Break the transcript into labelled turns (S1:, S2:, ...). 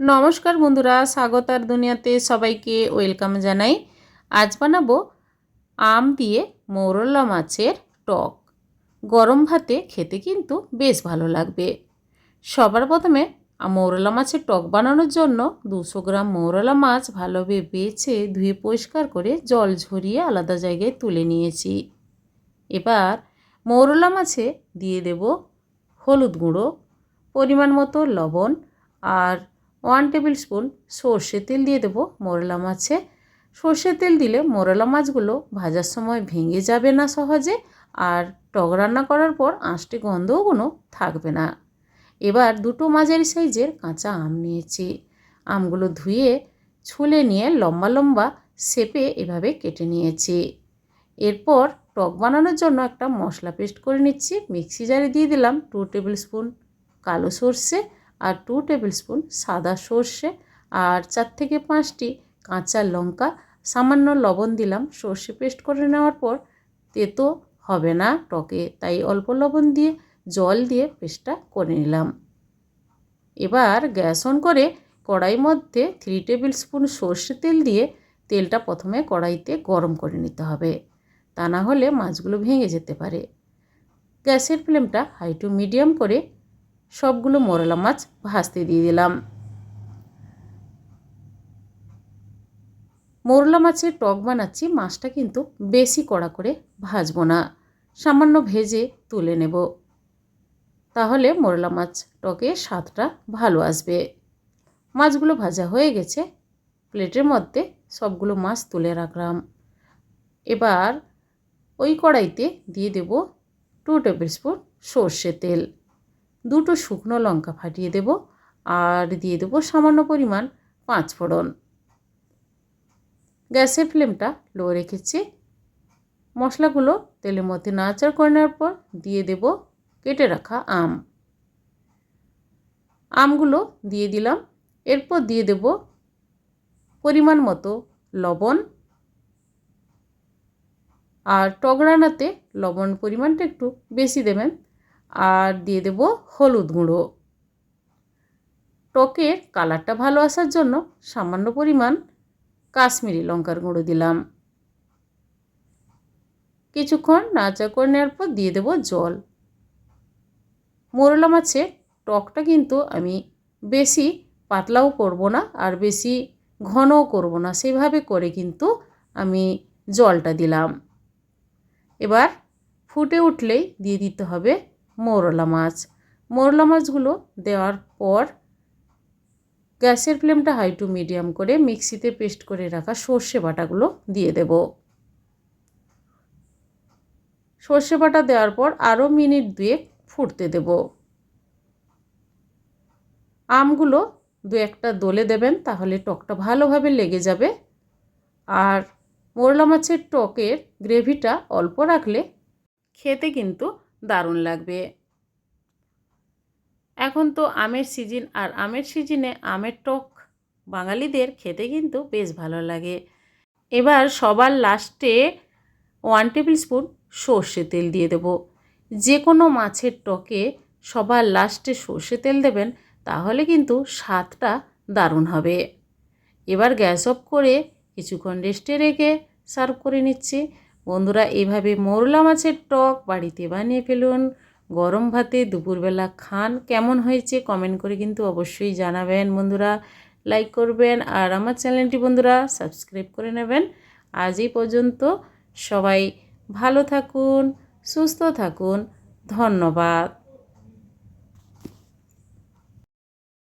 S1: নমস্কার বন্ধুরা স্বাগতার দুনিয়াতে সবাইকে ওয়েলকাম জানাই। আজ বানাবো আম দিয়ে মৌরলা মাছের টক। গরম ভাতে খেতে কিন্তু বেশ ভালো লাগবে। সবার প্রথমে মৌরলা মাছের টক বানানোর জন্য দুশো গ্রাম মৌরলা মাছ ভালোভাবে বেছে ধুয়ে পরিষ্কার করে জল ঝরিয়ে আলাদা জায়গায় তুলে নিয়েছি। এবার মৌরলা মাছে দিয়ে দেব হলুদ গুঁড়ো, পরিমাণ মতো লবণ আর ওয়ান টেবিল স্পুন সর্ষে তেল দিয়ে দেবো মোরলা মাছে। সর্ষে তেল দিলে মোরলা মাছগুলো ভাজার সময় ভেঙে যাবে না সহজে আর টক রান্না করার পর আঁশটি গন্ধও কোনো থাকবে না। এবার দুটো মাঝারি সাইজের কাঁচা আম নিয়েছি। আমগুলো ধুয়ে, ছুলে নিয়ে লম্বা লম্বা শেপে এভাবে কেটে নিয়েছি। এরপর টক বানানোর জন্য একটা মশলা পেস্ট করে নিচ্ছি। মিক্সি জারে দিয়ে দিলাম টু টেবিল স্পুন কালো সর্ষে আর টু টেবিল স্পুন সাদা সর্ষে আর চার থেকে পাঁচটি কাঁচা লঙ্কা। সামান্য লবণ দিলাম, সর্ষে পেস্ট করে নেওয়ার পর তেতো হবে না টকে, তাই অল্প লবণ দিয়ে জল দিয়ে পেস্টটা করে নিলাম। এবার গ্যাস অন করে কড়াই মধ্যে থ্রি টেবিল স্পুন সর্ষে তেল দিয়ে তেলটা প্রথমে কড়াইতে গরম করে নিতে হবে, তা না হলে মাছগুলো ভেঙে যেতে পারে। গ্যাসের ফ্লেমটা হাই টু মিডিয়াম করে সবগুলো মোরলা মাছ ভাজতে দিয়ে দিলাম। মোরলা মাছের টক বানাচ্ছি, মাছটা কিন্তু বেশি কড়া করে ভাজবো না, সামান্য ভেজে তুলে নেব। তাহলে মোরলা মাছ টকে স্বাদটা ভালো আসবে। মাছগুলো ভাজা হয়ে গেছে, প্লেটের মধ্যে সবগুলো মাছ তুলে রাখলাম। এবার ওই কড়াইতে দিয়ে দেব টু টেবিল স্পুন সর্ষে তেল। দুটো শুকনো লঙ্কা ফাটিয়ে দেব আর দিয়ে দেবো সামান্য পরিমাণ পাঁচ ফোড়ন। গ্যাসের ফ্লেমটা লো রেখেছি। মশলাগুলো তেলের মধ্যে নাচার করে নেওয়ার পর দিয়ে দেব কেটে রাখা আম। আমগুলো দিয়ে দিলাম। এরপর দিয়ে দেব পরিমাণ মতো লবণ। আর টক রান্নাতে লবণ পরিমাণটা একটু বেশি দেবেন। আর দিয়ে দেব হলুদ গুঁড়ো। টকের কালারটা ভালো আসার জন্য সামান্য পরিমাণ কাশ্মীরি লঙ্কার গুঁড়ো দিলাম। কিছুক্ষণ নাচা করে নেওয়ার পর দিয়ে দেব জল। মোরলা মাছে টকটা কিন্তু আমি বেশি পাতলাও করব না আর বেশি ঘনও করব না, সেভাবে করে কিন্তু আমি জলটা দিলাম। এবার ফুটে উঠলেই দিয়ে দিতে হবে মৌরলা মাছ। মৌরলা মাছগুলো দেওয়ার পর গ্যাসের ফ্লেমটা হাই টু মিডিয়াম করে মিক্সিতে পেস্ট করে রাখা সর্ষে বাটাগুলো দিয়ে দেব। সর্ষে বাটা দেওয়ার পর আরও মিনিট দুয়েক ফুটতে দেব। আমগুলো দু একটা দোলে দেবেন তাহলে টকটা ভালোভাবে লেগে যাবে। আর মোরলা মাছের টকের গ্রেভিটা অল্প রাখলে খেতে কিন্তু দারুণ লাগবে। এখন তো আমের সিজন আর আমের সিজনে আমের টক বাঙালিদের খেতে কিন্তু বেশ ভালো লাগে। এবার সবার লাস্টে ওয়ান টেবিল স্পুন সর্ষে তেল দিয়ে দেব। যে কোনো মাছের টকে সবার লাস্টে সর্ষে তেল দেবেন, তাহলে কিন্তু স্বাদটা দারুণ হবে। এবার গ্যাস অফ করে কিছুক্ষণ রেস্টে রেখে সার্ভ করে নিচ্ছি। বন্ধুরা, এইভাবে মোরলা মাছের টক বাড়িতে বানিয়ে ফেলুন। গরম ভাতে দুপুরবেলা খান। কেমন হয়েছে কমেন্ট করে কিন্তু অবশ্যই জানাবেন বন্ধুরা। লাইক করবেন আর আমার চ্যানেলটি বন্ধুরা সাবস্ক্রাইব করে নেবেন। আজ এই পর্যন্ত সবাই ভালো থাকুন, সুস্থ থাকুন। ধন্যবাদ।